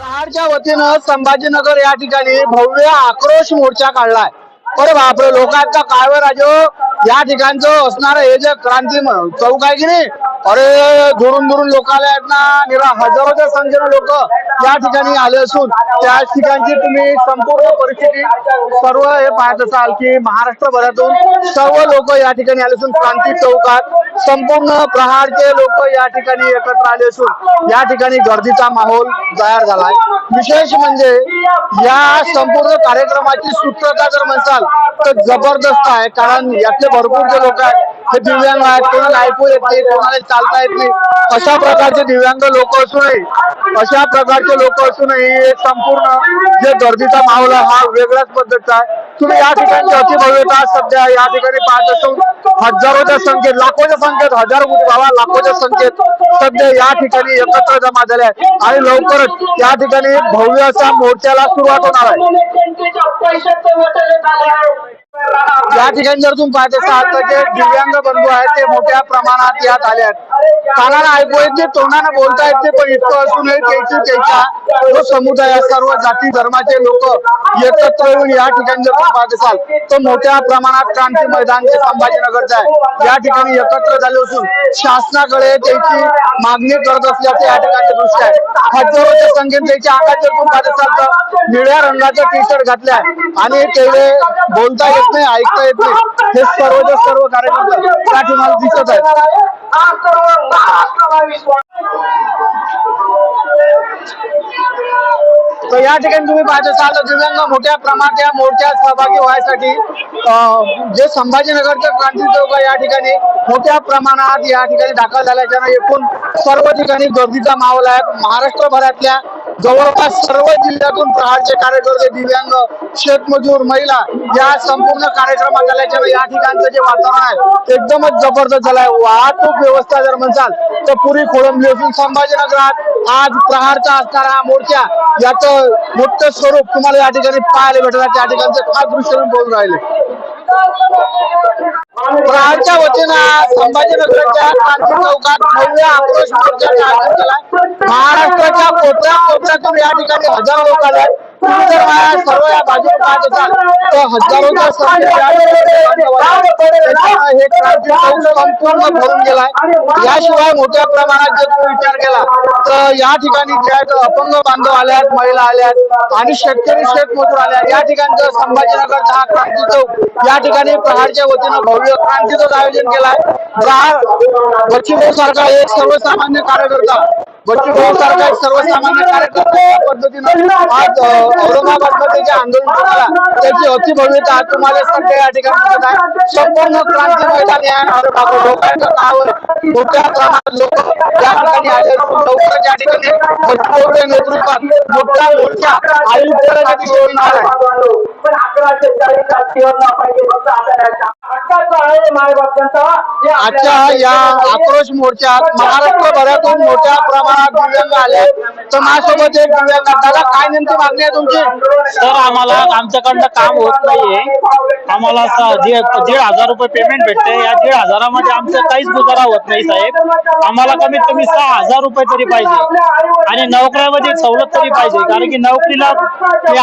महाडच्या वतीनं संभाजीनगर या ठिकाणी भव्य आक्रोश मोर्चा काढलाय. अरे बापरे लोक आहेत का काय राजो या ठिकाणचं असणारं हे जे क्रांती चौक आहे की नाही? अरे दुरून दुरून लोक आले आहेत ना निरा हजारोच्या संख्येनं लोक या ठिकाणी आले असून त्या ठिकाणची तुम्ही संपूर्ण परिस्थिती सर्व हे पाहत असाल की महाराष्ट्रभरातून सर्व लोक या ठिकाणी आले असून क्रांती चौकात संपूर्ण प्रहारचे लोक या ठिकाणी एकत्र आले असून या ठिकाणी गर्दीचा माहोल तयार झालाय. विशेष म्हणजे या संपूर्ण कार्यक्रमाची सूत्रता जर म्हणसाल तर जबरदस्त आहे कारण यातले भरपूर जे लोक आहेत हे दिव्यांग आहेत कोणाला ऐकू येत नाही कोणाला चालता येत नाही. अशा प्रकारचे दिव्यांग लोक असूनही अशा प्रकारचे लोक असूनही एक संपूर्ण जे गर्दीचा माहोल आहे हा वेगळ्याच पद्धतीचा आहे. तुम्ही या ठिकाणची अतिभव्यता सध्या या ठिकाणी पाहत असून हजारोच्या संख्येत लाखोच्या संख्येत हजार कोटी भावा लाखोच्या संख्येत सध्या या ठिकाणी एकत्र जमा झाले आहे आणि लवकरच या ठिकाणी भव्य असा मोर्चाला सुरुवात होणार आहे. या ठिकाणी जर तुम्ही पाहत असाल तर जे दिव्यांग बंधू आहेत ते मोठ्या प्रमाणात यात आले आहेत. कानाला ऐकू येत नाही तोंडानं बोलता येत पण इतकं असूनही त्यांची त्यांच्या जो समुदाय सर्व जाती धर्माचे लोक एकत्र येऊन या ठिकाणी जर तुम्ही पाहत असाल तर मोठ्या प्रमाणात क्रांती मैदान जे संभाजीनगरचं आहे. या ठिकाणी एकत्र झाले असून शासनाकडे त्याची मागणी करत असल्याचे या ठिकाणचे दृश्य आहे. हजारोच्या संख्येत त्यांच्या अंगात जर तुम्ही पाहत असाल तर निळ्या रंगाचं टी शर्ट घातलं आहे आणि तेवढे बोलता येत नाही ऐकता येत नाही. हे सर्वच्या सर्व कार्यकर्ते त्या दिसत आहेत. तर या ठिकाणी तुम्ही पाहत असाल तर दिव्यांग मोठ्या प्रमाणात या मोर्चात सहभागी व्हायसाठी जे संभाजीनगरच्या क्रांती चौक या ठिकाणी मोठ्या प्रमाणात या ठिकाणी दाखल झाल्याच्या एकूण सर्व ठिकाणी गर्दीचा माहोल आहे. महाराष्ट्रभरातल्या जवळपास सर्व जिल्ह्यातून प्रहारचे कार्यकर्ते दिव्यांग शेतमजूर महिला या संपूर्ण कार्यक्रमात आल्याच्या या ठिकाणचं जे वातावरण आहे एकदमच जबरदस्त झालंय. वाहतूक व्यवस्था जर म्हणसाल तर पुरी खोळंबली असून संभाजीनगरात आज प्रहारचा असणारा मोर्चा याचं मोठं स्वरूप तुम्हाला या ठिकाणी पाहायला भेटणार. त्या ठिकाणचं खास दृश्य बोलून राहिले. प्रहारच्या वतीनं संभाजीनगरच्या क्रांती चौकात भव्य आक्रोश मोर्चाचं आयोजन केलाय महाराष्ट्राच्या कोपऱ्या कोपऱ्यातून या ठिकाणी हजारो लोक आले आहेत. तुम्ही जर सर्व या बाजूला पाहत असाल तर हजारोच्या संपूर्ण भरून गेलाय याशिवाय मोठ्या प्रमाणात जर तुम्ही विचार केला तर या ठिकाणी जे आहेत अपंग बांधव आले आहेत महिला आल्या आहेत आणि शेतकरी शेतमजूर आले आहेत. या ठिकाणचं संभाजीनगर दहा क्रांती चौक या ठिकाणी प्रहारच्या वतीनं भव्य क्रांतीचं आयोजन केलाय प्रहार बच्चूभाऊ सारखा एक सर्वसामान्य कार्यकर्ता बच्चूभाऊ सारखा एक सर्वसामान्य कार्यकर्ता या पद्धतीनं आज अं, औरंगाबादमध्ये जे आंदोलन केलं त्याची आज तुम्हाला सध्या या ठिकाणी दिसत आहे संपूर्ण क्रांती मैदानी आहे अरे बाबा लोकांच्या नावावर मोठ्या प्रमाणात लोक या ठिकाणी आले असून लवकरच या ठिकाणी बच्चूभाऊच्या नेतृत्वात मोठा मोर्चा आयुक्तालयाच्या दिशेने येणार आहे आजच्या या आक्रोश मोर्चात महाराष्ट्रभरातून मोठ्या प्रमाणात दिव्यांग आले आहेत. तर माझ्यासोबत एक दिव्यांग. दादा काय नेमकी मागणी आहे तुमची? सर आम्हाला आमच्याकडनं काम होत नाहीये. आम्हाला स- दीड हजार रुपये पेमेंट भेटते. या दीड हजारामध्ये आमचं काहीच गुजारा होत नाही साहेब. आम्हाला कमीत कमी सहा हजार रुपये तरी पाहिजे. आणि नोकऱ्यामध्ये सवलत तरी पाहिजे. कारण की नोकरीला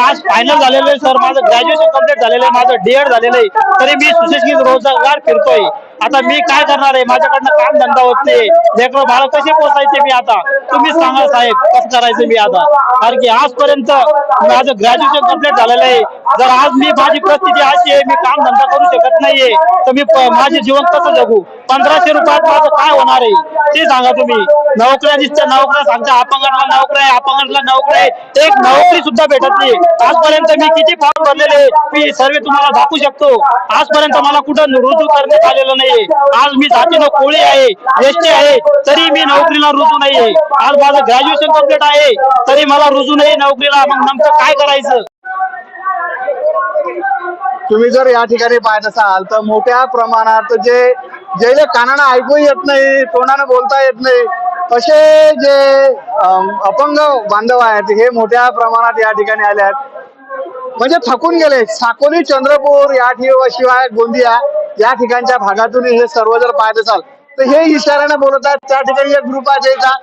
आज फायनल झालेलं आहे सर. माझं ग्रॅज्युएशन कंप्लीट झालेलं आहे. माझं डीएड झालेलं आहे. तरी मी सुशिक्षित रोजगार फिरतोय आता मी काय करणार आहे? माझ्याकडनं काम धंदा होत नाही. लेकर बाळ कसे पोचायचे मी आता? तुम्ही सांगा साहेब कसं करायचं मी आता? कारण की आजपर्यंत माझं ग्रॅज्युएशन कंप्लीट झालेलं आहे. जर आज मी माझी परिस्थिती अशी आहे मी काम धंदा करू शकत नाहीये तर मी माझे जीवन कसं जगू? पंधराशे रुपयात माझं काय होणार आहे? ते सांगा तुम्ही. नोकऱ्या दिसत्या नोकऱ्या सांगता अपंगातला नोकऱ्या आहे अपंगातला नोकऱ्या आहे. एक नोकरी सुद्धा भेटत नाही. आजपर्यंत मी किती फॉर्म भरलेले मी सर्व तुम्हाला दाखवू शकतो. आजपर्यंत मला कुठं रुजू करण्यात आलेलं नाही. आहे. आज मी जातीनं कोळी आहे एसटी आहे तरी मी नोकरीला रुजू नाहीये. आज माझं ग्रॅज्युएशन कंप्लीट आहे तरी मला रुजू नाही नोकरीला. मग नेमकं काय करायचं? तुम्ही जर या ठिकाणी पाहत असाल तर मोठ्या प्रमाणात जे ज्याला कानानं ऐकू येत नाही तोंडानं बोलता येत नाही असे जे अपंग बांधव आहेत हे मोठ्या प्रमाणात या ठिकाणी आले आहेत. म्हणजे थकून गेले. साकोली चंद्रपूर या शिवाय गोंदिया या ठिकाणच्या भागातून हे सर्व जर पाहत असाल तर हे इशाऱ्याने बोलत आहेत. त्या ठिकाणी एक ग्रुप आहे त्याचा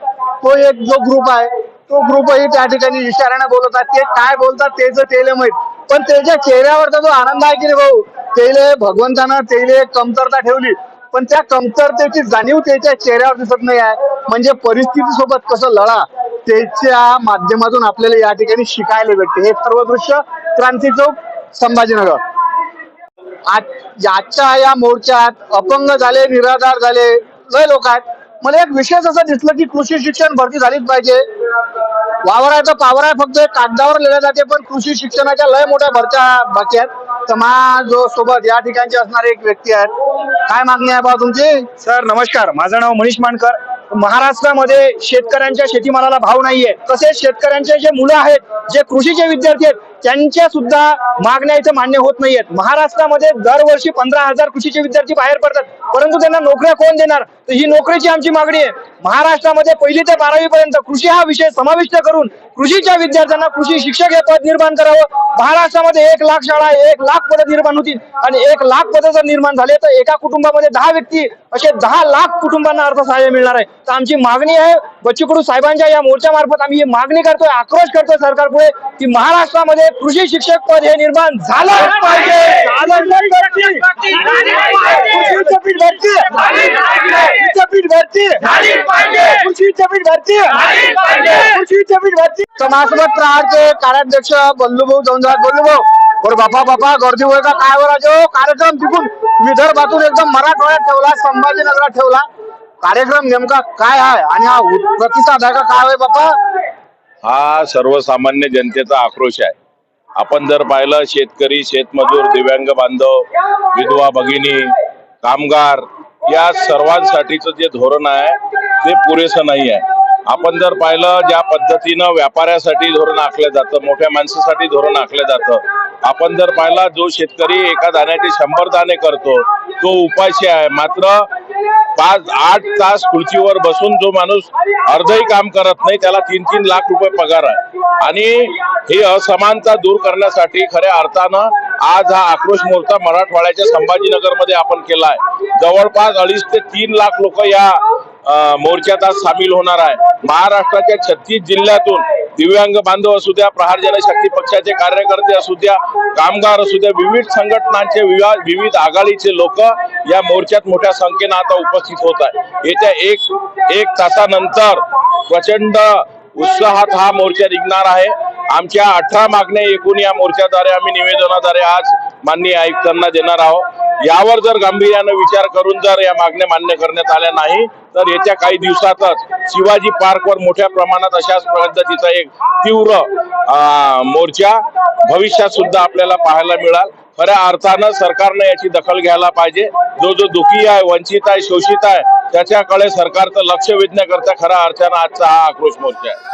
तो एक जो ग्रुप आहे तो ग्रुपही त्या ठिकाणी इशाऱ्याने बोलतात ते काय बोलतात तेच तेले माहीत. पण त्याच्या चेहऱ्यावरचा जो आनंद आहे की रे भाऊ तेले भगवंतानं तेले कमतरता ठेवली. पण त्या कमतरतेची जाणीव त्याच्या चेहऱ्यावर दिसत नाही आहे. म्हणजे परिस्थिती सोबत कसं लढा? त्याच्या माध्यमातून आपल्याला या ठिकाणी शिकायला भेटते. हे सर्व दृश्य क्रांती चौक संभाजीनगर. आज आजच्या या मोर्चात अपंग झाले निराधार झाले लय लोक आहेत. मला एक विशेष असं दिसलं की कृषी शिक्षण भरती झालीच पाहिजे. वावराचा पावर आहे फक्त कागदावर लिहिले जाते पण कृषी शिक्षणाच्या लय मोठ्या भरत्या बाकी आहेत. तर मा जो सोबत या ठिकाणचे असणारे एक व्यक्ती आहेत. काय मागणी आहे बा तुमची? सर नमस्कार. माझं नाव मनीष मानकर महाराष्ट्रामध्ये शेतकऱ्यांच्या शेतीमालाला भाव नाहीये. तसेच शेतकऱ्यांचे जे मुलं आहेत जे कृषीचे विद्यार्थी आहेत त्यांच्या सुद्धा मागण्या इथं मान्य होत नाहीयेत. महाराष्ट्रामध्ये दरवर्षी पंधरा हजार कृषीचे विद्यार्थी बाहेर पडतात. परंतु त्यांना नोकऱ्या कोण देणार? तर ही नोकरीची आमची मागणी आहे. महाराष्ट्रामध्ये पहिली ते बारावी पर्यंत कृषी हा विषय समाविष्ट करून कृषीच्या विद्यार्थ्यांना कृषी शिक्षक हे पद निर्माण करावं. महाराष्ट्रामध्ये एक लाख शाळा एक लाख पदं निर्माण होतील. आणि एक लाख पदं जर निर्माण झाले तर एका कुटुंबामध्ये दहा व्यक्ती असे दहा लाख कुटुंबांना अर्थसहाय्य मिळणार आहे. तर आमची मागणी आहे बच्चू कडू साहेबांच्या या मोर्चामार्फत आम्ही ही मागणी करतोय आक्रोश करतोय सरकारपुढे की महाराष्ट्रामध्ये कृषी शिक्षक पद हे निर्माण झालं पाहिजे. विद्यापीठ भरती. विद्यापीठ भरती. कृषी विद्यापीठ भरती. कृषी विद्यापीठ भरती. तर माझ्यासोबत प्रहारचे कार्याध्यक्ष बल्लूभाऊ जौंजाळ बल्लूभाऊ बरं बापा बापा गर्दी होय का? काय हो राजो? कार्यक्रम तिकून विदर्भातून एकदम मराठवाड्यात ठेवला संभाजीनगरात ठेवला. कार्यक्रम नेमका काय आहे? आणि हा प्रतिसाद आहे का? काय होय बापा? हा सर्वसामान्य जनतेचा आक्रोश आहे. आपण जर पाहिलं शेतकरी शेतमजूर दिव्यांग बांधव विधवा भगिनी कामगार या सर्वांसाठीचं जे धोरण आहे ते पुरेसं नाही आहे. आपण जर पाहिलं ज्या पद्धतीनं व्यापाऱ्यासाठी धोरण आखलं जातं मोठ्या माणसासाठी धोरण आखलं जातं आपण जर पाहिला जो शेतकरी एका दाण्याचे शंभर दाणे करतो तो उपाशी आहे. मात्र पाच आठ तास खुर्चीवर बसून जो माणूस अर्धही काम करत नाही त्याला तीन तीन लाख रुपये पगार आहे. आणि ही असमानता दूर करण्यासाठी खऱ्या अर्थानं आज हा आक्रोश मोर्चा मराठवाड्याच्या संभाजीनगरमध्ये आपण केला आहे जवळपास अडीच ते तीन लाख लोक या मोर्चात आज सामील होणार आहे. महाराष्ट्राच्या छत्तीस जिल्ह्यातून दिव्यांग बांधव असू द्या प्रहार जनशक्ती पक्षाचे कार्यकर्ते असू द्या कामगार असू द्या विविध संघटनांचे विविध आघाडीचे लोक या मोर्चात मोठ्या संख्येनं आता उपस्थित होत आहे येत्या एक एक तासानंतर प्रचंड उत्साहात हा मोर्चा निघणार आहे. आमच्या अठरा मागण्या एकूण या मोर्चाद्वारे आम्ही निवेदनाद्वारे आज माननीय आयुक्तांना देणार आहोत. यावर जर गांभीर्यानं विचार करून जर या मागण्या मान्य करण्यात आल्या नाही तर येत्या काही दिवसातच शिवाजी पार्कवर मोठ्या प्रमाणात अशाच पद्धतीचा एक तीव्र मोर्चा भविष्यात सुद्धा आपल्याला पाहायला मिळाल. खऱ्या अर्थानं सरकारनं याची दखल घ्यायला पाहिजे. जो जो दुखी आहे वंचित आहे शोषित आहे त्याच्याकडे सरकारचं लक्ष वेधण्याकरता खऱ्या अर्थानं आजचा हा आक्रोश मोर्चा आहे.